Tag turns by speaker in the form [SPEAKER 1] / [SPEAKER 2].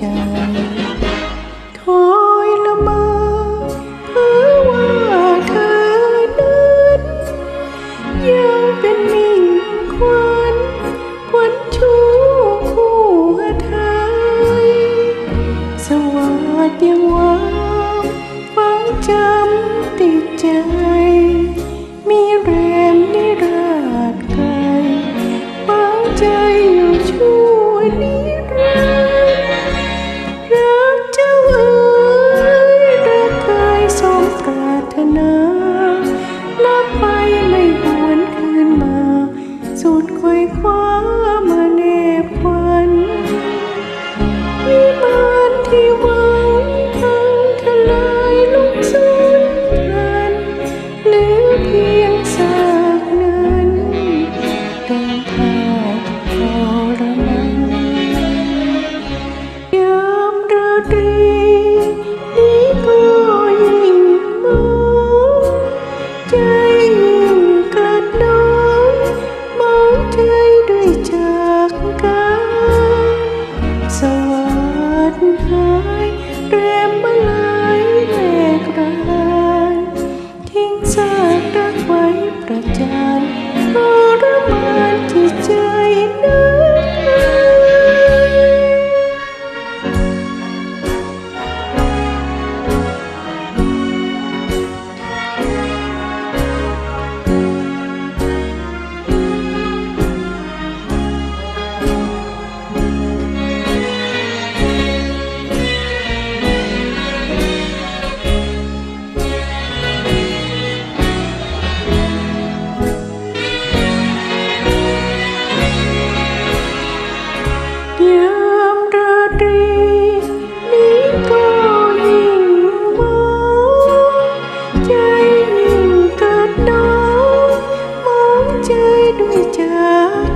[SPEAKER 1] จ คอยละเมอเพื่อว่าเธอนั้นยังเป็นมิ่งควันควันชูคู่ไทย สวัสดีว่า ถนานับไปไม่หวนคืนมาสุดควยคว้ามาเน chơi đuổi chờ